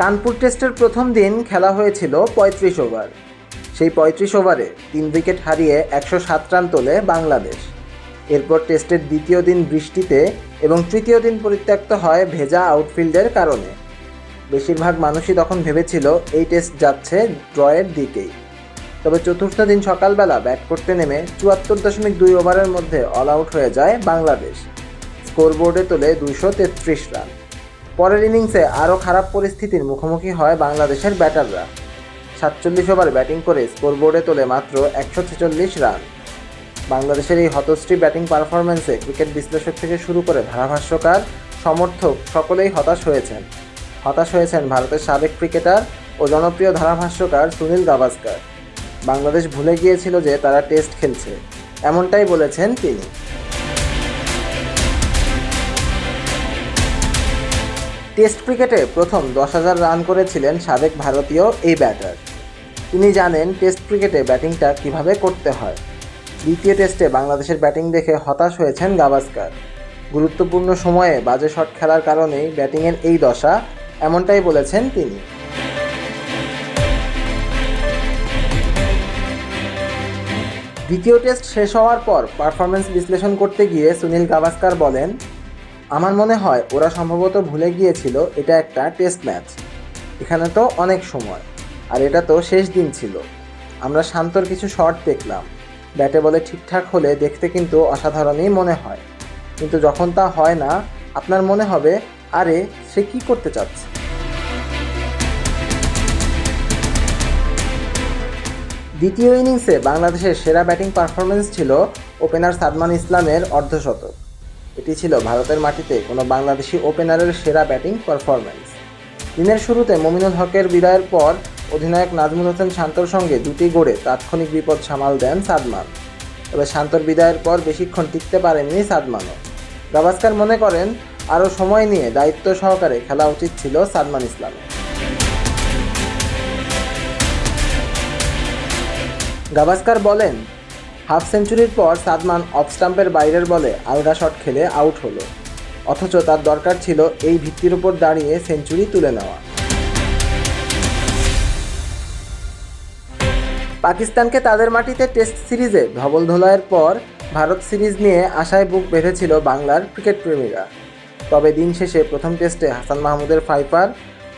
কানপুর টেস্টের প্রথম দিন খেলা হয়েছিল পঁয়ত্রিশ ওভার। সেই পঁয়ত্রিশ ওভারে তিন উইকেট হারিয়ে একশো সাত রান তোলে বাংলাদেশ। এরপর টেস্টের দ্বিতীয় দিন বৃষ্টিতে এবং তৃতীয় দিন পরিত্যক্ত হয় ভেজা আউটফিল্ডের কারণে। বেশিরভাগ মানুষই তখন ভেবেছিল এই টেস্ট যাচ্ছে ড্রয়ের দিকেই। তবে চতুর্থ দিন সকালবেলা ব্যাট করতে নেমে চুয়াত্তর দশমিক দুই ওভারের মধ্যে অল আউট হয়ে যায় বাংলাদেশ। স্কোরবোর্ডে তোলে দুশো তেত্রিশ রান। পরের ইনিংসে আরও খারাপ পরিস্থিতির মুখোমুখি হয় বাংলাদেশের ব্যাটাররা। সাতচল্লিশ ওভার ব্যাটিং করে স্কোরবোর্ডে তোলে মাত্র একশো ছেচল্লিশ রান। বাংলাদেশের এই হতশ্রী ব্যাটিং পারফরম্যান্সে ক্রিকেট বিশ্লেষক থেকে শুরু করে ধারাভাষ্যকার, সমর্থক সকলেই হতাশ হয়েছেন। হতাশ হয়েছেন ভারতের সাবেক ক্রিকেটার ও জনপ্রিয় ধারাভাষ্যকার সুনীল গাভাস্কার। বাংলাদেশ ভুলে গিয়েছিল যে তারা টেস্ট খেলছে, এমনটাই বলেছেন তিনি। টেস্ট ক্রিকেটে প্রথম দশ হাজার রান করেছিলেন সাবেক ভারতীয় এই ব্যাটার। তিনি জানেন টেস্ট ক্রিকেটে ব্যাটিংটা কীভাবে করতে হয়। দ্বিতীয় টেস্টে বাংলাদেশের ব্যাটিং দেখে হতাশ হয়েছেন গাভাস্কার। গুরুত্বপূর্ণ সময়ে বাজে শট খেলার কারণেই ব্যাটিংয়ের এই দশা এমনটাই বলেছেন তিনি। দ্বিতীয় টেস্ট শেষ হওয়ার পর পারফরমেন্স বিশ্লেষণ করতে গিয়ে সুনীল গাভাস্কার বলেন আমার মনে হয় ওরা সম্ভবত ভুলে গিয়েছিল, এটা একটা টেস্ট ম্যাচ এখানে তো অনেক সময়, আর এটা তো শেষ দিন ছিল। আমরা শান্তর কিছু শট দেখলাম। ব্যাটে বলে ঠিকঠাক হলে দেখতে কিন্তু অসাধারণই মনে হয়। কিন্তু যখন তা হয় না, আপনার মনে হবে, আরে, সে কি করতে চাচ্ছে? দ্বিতীয় ইনিংসে বাংলাদেশের সেরা ব্যাটিং পারফরমেন্স ছিল ওপেনার সাদমান ইসলামের অর্ধশতক এটি ছিল ভারতের মাটিতে কোনো বাংলাদেশি ওপেনারের সেরা ব্যাটিং পারফরম্যান্স। দিনের শুরুতে মমিনুল হকের বিদায়ের পর অধিনায়ক নাজমুল হোসেন শান্তর সঙ্গে দুটি গড়ে তাৎক্ষণিক বিপদ সামাল দেন সাদমান। তবে শান্তর বিদায়ের পর বেশিক্ষণ টিকতে পারেননি সাদমানও। গাভাস্কার মনে করেন, আরও সময় নিয়ে দায়িত্ব সহকারে খেলা উচিত ছিল সাদমান ইসলামের। গাভাস্কার বলেন হাফ সেঞ্চুরির পর সাদমান অফ স্টাম্পের বাইরের বলে আলগা শট খেলে আউট হলো। অথচ তার দরকার ছিল এই ভিত্তির উপর দাঁড়িয়ে সেঞ্চুরি তুলে নেওয়া। পাকিস্তানকে তাদের মাটিতে টেস্ট সিরিজে ধবল ধোলাইয়ের পর ভারত সিরিজ নিয়ে আশায় বুক বেঁধেছিল বাংলার ক্রিকেট প্রেমীরা। তবে দিন শেষে প্রথম টেস্টে হাসান মাহমুদের ফাইফার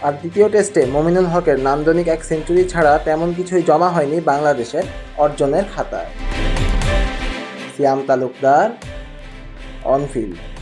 আর দ্বিতীয় টেস্টে মমিনুল হকের নান্দনিক এক সেঞ্চুরি ছাড়া তেমন কিছুই জমা হয়নি বাংলাদেশের অর্জনের খাতায়। সিয়াম তালুকদার অনফিল্ড